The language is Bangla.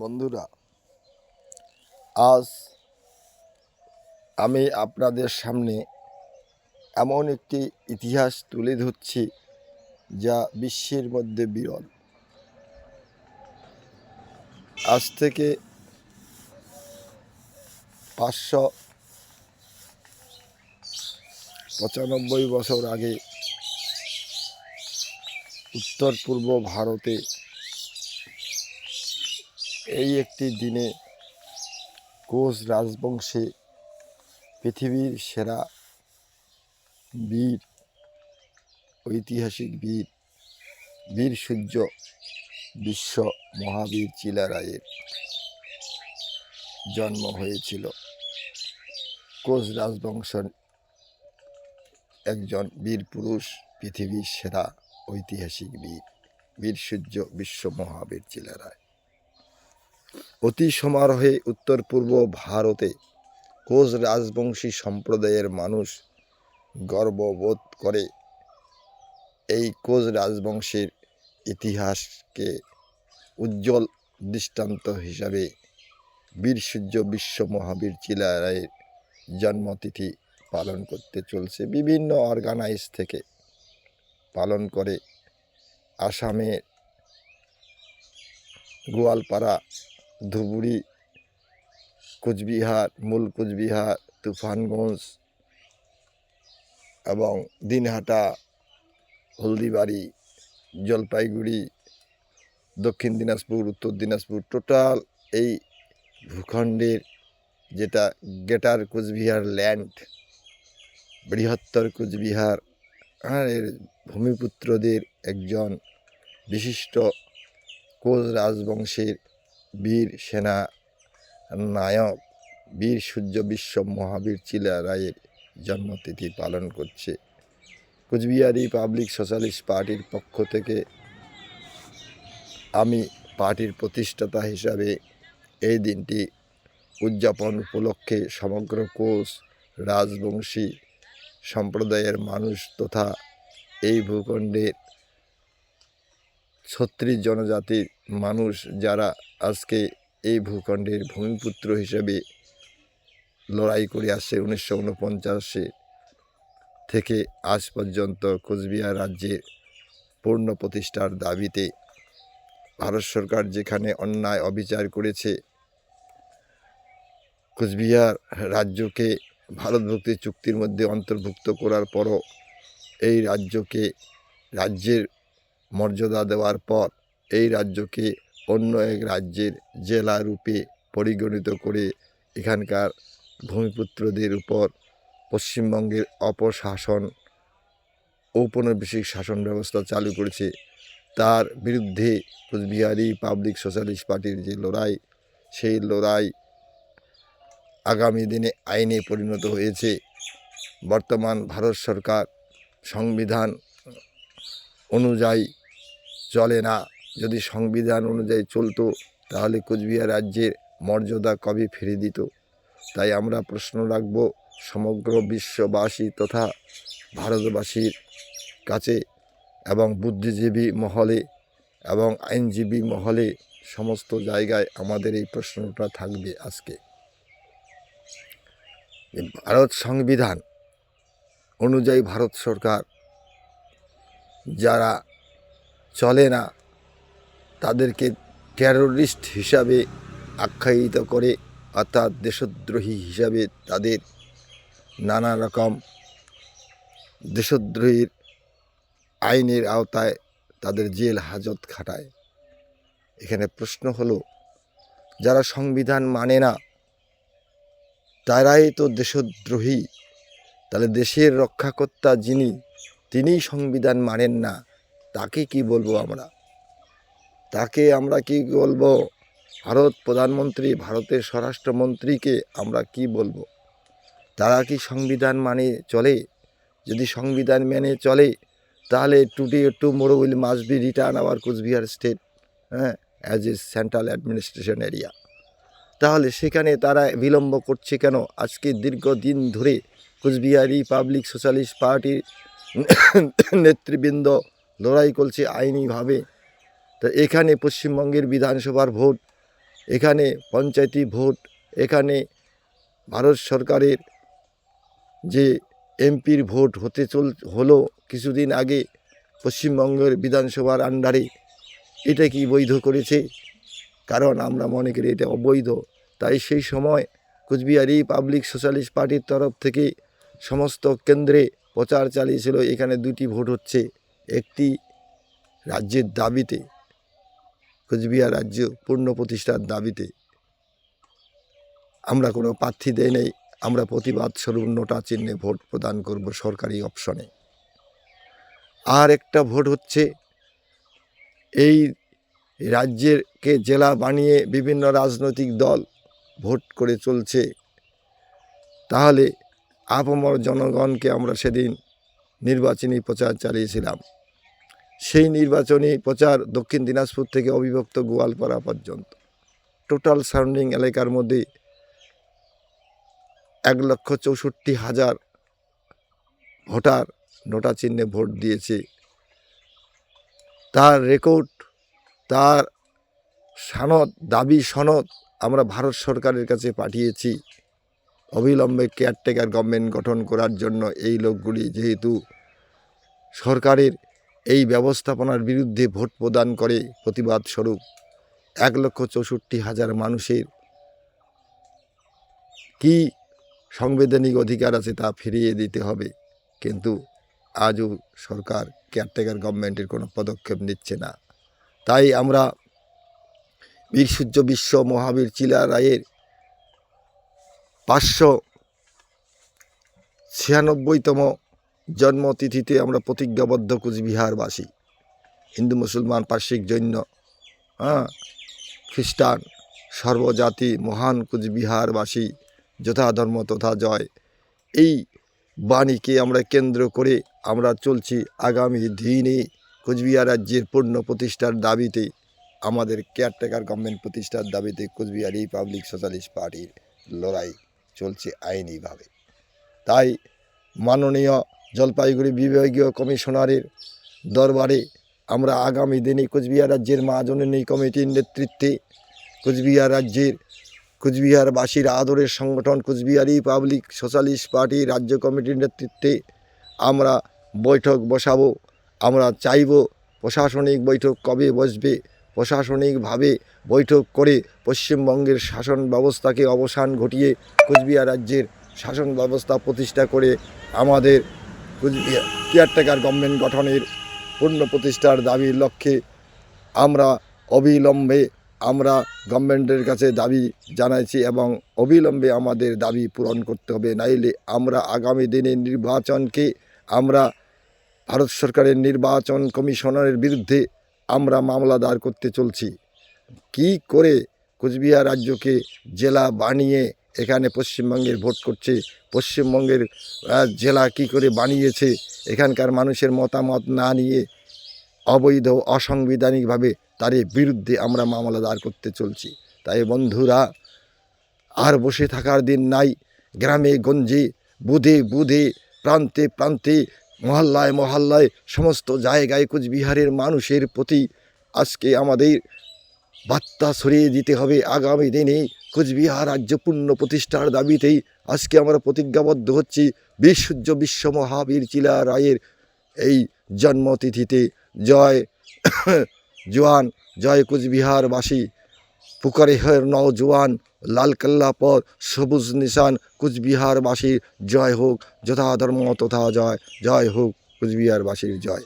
বন্ধুরা, আজ আমি আপনাদের সামনে এমন একটি ইতিহাস তুলে ধরছি যা বিশ্বের মধ্যে বিরল। আজ থেকে পাঁচশো পঁচানব্বই বছর আগে উত্তর পূর্ব ভারতে এই একটি দিনে কোচ রাজবংশে পৃথিবীর সেরা বীর, ঐতিহাসিক বীর বীর সূর্য বিশ্ব মহাবীর চিলা রায়ের জন্ম হয়েছিল। কোচ রাজবংশের একজন বীর পুরুষ, পৃথিবীর সেরা ঐতিহাসিক বীর বীর সূর্য বিশ্ব মহাবীর চিলা রায়। অতি সমারোহে উত্তর পূর্ব ভারতে কোচ রাজবংশী সম্প্রদায়ের মানুষ গর্ববোধ করে এই কোচ রাজবংশের ইতিহাসকে উজ্জ্বল দৃষ্টান্ত হিসাবে বীর সূর্য বিশ্ব মহাবীর চিলা রায়ের জন্মতিথি পালন করতে চলছে। বিভিন্ন অর্গানাইজ থেকে পালন করে আসামে গোয়ালপাড়া ধুবুরি কোচবিহার, মূল কোচবিহার, তুফানগঞ্জ এবং দিনহাটা, হলদিবাড়ি, জলপাইগুড়ি, দক্ষিণ দিনাজপুর, উত্তর দিনাজপুর, টোটাল এই ভূখণ্ডের যেটা গেটার কোচবিহার ল্যান্ড, বৃহত্তর কোচবিহার আর এর ভূমিপুত্রদের একজন বিশিষ্ট কোচ রাজবংশের বীর সেনা নায়ক, বীর সূর্য বিশ্ব মহাবীর চিলা রায়ের জন্মতিথি পালন করছে। কুচবিহারি পাবলিক সোশ্যালিস্ট পার্টির পক্ষ থেকে আমি পার্টির প্রতিষ্ঠাতা হিসাবে এই দিনটি উদযাপন উপলক্ষে সমগ্র কোচ, রাজবংশী, সম্প্রদায়ের মানুষ তথা এই ভূখণ্ডের ছত্রিশ জনজাতির মানুষ যারা আজকে এই ভূখণ্ডের ভূমিপুত্র হিসেবে লড়াই করে আসছে উনিশশো উনপঞ্চাশে থেকে আজ পর্যন্ত কোচবিহার রাজ্যের পূর্ণ প্রতিষ্ঠার দাবিতে ভারত সরকার যেখানে অন্যায় অবিচার করেছে, কোচবিহার রাজ্যকে ভারত ভক্তি চুক্তির মধ্যে অন্তর্ভুক্ত করার পরও এই রাজ্যকে রাজ্যের মর্যাদা দেওয়ার পর এই রাজ্যকে অন্য এক রাজ্যের জেলা রূপে পরিগণিত করে এখানকার ভূমিপুত্রদের উপর পশ্চিমবঙ্গের অপশাসন, ঔপনিবেশিক শাসন ব্যবস্থা চালু করেছে। তার বিরুদ্ধে কোচবিহারি পাবলিক সোশ্যালিস্ট পার্টির যে লড়াই, সেই লড়াই আগামী দিনে আইনে পরিণত হয়েছে। বর্তমান ভারত সরকার সংবিধান অনুযায়ী চলে না। যদি সংবিধান অনুযায়ী চলতো, তাহলে কোচবিহার রাজ্যের মর্যাদা কবে ফিরে দিত? তাই আমরা প্রশ্ন রাখব সমগ্র বিশ্ববাসী তথা ভারতবাসীর কাছে এবং বুদ্ধিজীবী মহলে এবং আইনজীবী মহলে সমস্ত জায়গায় আমাদের এই প্রশ্নটা থাকবে আজকে। ভারত সংবিধান অনুযায়ী ভারত সরকার যারা চলে না তাদেরকে টেরোরিস্ট হিসাবে আখ্যায়িত করে, অর্থাৎ দেশদ্রোহী হিসাবে তাদের নানা রকম দেশদ্রোহীর আইনের আওতায় তাদের জেল হাজত খাটায়। এখানে প্রশ্ন হলো, যারা সংবিধান মানে না, তারাই তো দেশদ্রোহী। তাহলে দেশের রক্ষাকর্তা যিনি তিনি সংবিধান মানেন না, তাকে কি বলব আমরা? তাকে আমরা কি বলব? ভারত প্রধানমন্ত্রী, ভারতের স্বরাষ্ট্রমন্ত্রীকে আমরা কি বলব? তারা কি সংবিধান মানে চলে? যদি সংবিধান মেনে চলে, তাহলে today tomorrow will must be return our Coochbehar state হ্যাঁ as a central administration area তাহলে সেখানে তারা বিলম্ব করছে কেন? আজকে দীর্ঘদিন ধরে কুচবিহারি পাবলিক সোশ্যালিস্ট পার্টির নেতৃবৃন্দ লড়াই করছে আইনিভাবে। তা এখানে পশ্চিমবঙ্গের বিধানসভার ভোট, এখানে পঞ্চায়েতি ভোট, এখানে ভারত সরকারের যে এমপির ভোট হতে চল, হলো কিছুদিন আগে পশ্চিমবঙ্গের বিধানসভার আন্ডারে। এটা কি বৈধ করেছে? কারণ আমরা মনে করি এটা অবৈধ। তাই সেই সময় কুচবিহারি পাবলিক সোশ্যালিস্ট পার্টির তরফ থেকে সমস্ত কেন্দ্রে প্রচার চালিয়েছিল। এখানে দুটি ভোট হচ্ছে, একটি রাজ্যের দাবিতে। কুচবিহার রাজ্য পূর্ণ প্রতিষ্ঠার দাবিতে আমরা কোনো প্রার্থী দেয় নেই, আমরা প্রতিবাদ স্বরূপ নোটা চিহ্নে ভোট প্রদান করব সরকারি অপশনে। আর একটা ভোট হচ্ছে এই রাজ্যেরকে জেলা বানিয়ে বিভিন্ন রাজনৈতিক দল ভোট করে চলছে, তাহলে আপমর জনগণকে আমরা সেদিন নির্বাচনী প্রচার চালিয়েছিলাম। সেই নির্বাচনী প্রচার দক্ষিণ দিনাজপুর থেকে অবিভক্ত গোয়ালপাড়া পর্যন্ত। টোটাল সারাউন্ডিং এলাকার মধ্যে এক লক্ষ চৌষট্টি হাজার ভোটার নোটা চিহ্নে ভোট দিয়েছে। তার রেকর্ড তার সনদ, দাবি, সনদ আমরা ভারত সরকারের কাছে পাঠিয়েছি। অবিলম্বে কেয়ারটেকার গভর্নমেন্ট গঠন করার জন্য এই লোকগুলি যেহেতু সরকারের এই ব্যবস্থাপনার বিরুদ্ধে ভোট প্রদান করে প্রতিবাদ স্বরূপ এক লক্ষ চৌষট্টি হাজার মানুষের। কি সাংবিধানিক অধিকার আছে তা ফিরিয়ে দিতে হবে, কিন্তু আজও সরকার কেয়ারটেকার গভর্নমেন্টের কোনো পদক্ষেপ নিচ্ছে না। তাই আমরা বীর সূর্য বিশ্ব মহাবীর চিলা রায়ের পাঁচশো ছিয়ানব্বইতম জন্মতিথিতে আমরা প্রতিজ্ঞাবদ্ধ কুচবিহারবাসী, হিন্দু, মুসলমান, পার্শ্বিক, জৈন হ্যাঁ খ্রিস্টান, সর্বজাতি, মহান কুচবিহারবাসী যথা ধর্ম তথা জয়, এই বাণীকে আমরা কেন্দ্র করে আমরা চলছি আগামী দিনে কোচবিহার রাজ্যের পূর্ণ প্রতিষ্ঠার দাবিতে, আমাদের কেয়ারটেকার গভর্নমেন্ট প্রতিষ্ঠার দাবিতে কোচবিহার রিপাবলিক সোশ্যালিস্ট পার্টির লড়াই চলছে আইনিভাবে। তাই মাননীয় জলপাইগুড়ি বিভাগীয় কমিশনারের দরবারে আমরা আগামী দিনে কোচবিহার রাজ্যের মহাজননী কমিটির নেতৃত্বে কোচবিহার রাজ্যের কুচবিহারবাসীর আদরের সংগঠন কুচবিহারি পাবলিক সোশ্যালিস্ট পার্টি রাজ্য কমিটির নেতৃত্বে আমরা বৈঠক বসাবো, আমরা চাইব প্রশাসনিক বৈঠক কবে বসবে, প্রশাসনিকভাবে বৈঠক করে পশ্চিমবঙ্গের শাসন ব্যবস্থাকে অবসান ঘটিয়ে কুচবিহার রাজ্যের শাসন ব্যবস্থা প্রতিষ্ঠা করে আমাদের কেয়ারটেকার গভর্নমেন্ট গঠনের পূর্ণ প্রতিষ্ঠার দাবির লক্ষ্যে আমরা অবিলম্বে, আমরা গভর্নমেন্টের কাছে দাবি জানাইছি এবং অবিলম্বে আমাদের দাবি পূরণ করতে হবে। নাইলে আমরা আগামী দিনে নির্বাচনকে আমরা ভারত সরকারের নির্বাচন কমিশনারের বিরুদ্ধে আমরা মামলা দায়ের করতে চলছি। কি করে কোচবিহার রাজ্যকে জেলা বানিয়ে এখানে পশ্চিমবঙ্গের ভোট করছে, পশ্চিমবঙ্গের জেলা কি করে বানিয়েছে, এখানকার মানুষের মতামত না নিয়ে অবৈধ, অসাংবিধানিকভাবে তার বিরুদ্ধে আমরা মামলা দায়ের করতে চলছি। তাই বন্ধুরা, আর বসে থাকার দিন নাই, গ্রামে, গঞ্জে, বুধে বুধে, প্রান্তে প্রান্তে, মহল্লায় মহল্লায়, সমস্ত জায়গায় কুচবিহারের মানুষের প্রতি আজকে আমাদের বার্তা ছড়িয়ে দিতে হবে আগামী দিনে। কুচবিহার রাজ্য পূর্ণ প্রতিষ্ঠার দাবিতেই আজকে আমরা প্রতিজ্ঞাবদ্ধ হচ্ছি বিশ্বূর্য বিশ্ব মহাবীর চিলা রায়ের এই জন্মতিথিতে। জয় জোয়ান, জয় কুচবিহারবাসী। পুকারে হের নওজোয়ান, লালকেল্লা পর সবুজ নিশান, কুচবিহারবাসীর জয় হোক যথা ধর্ম তথা জয় জয় হোক, কুচবিহারবাসীর জয়।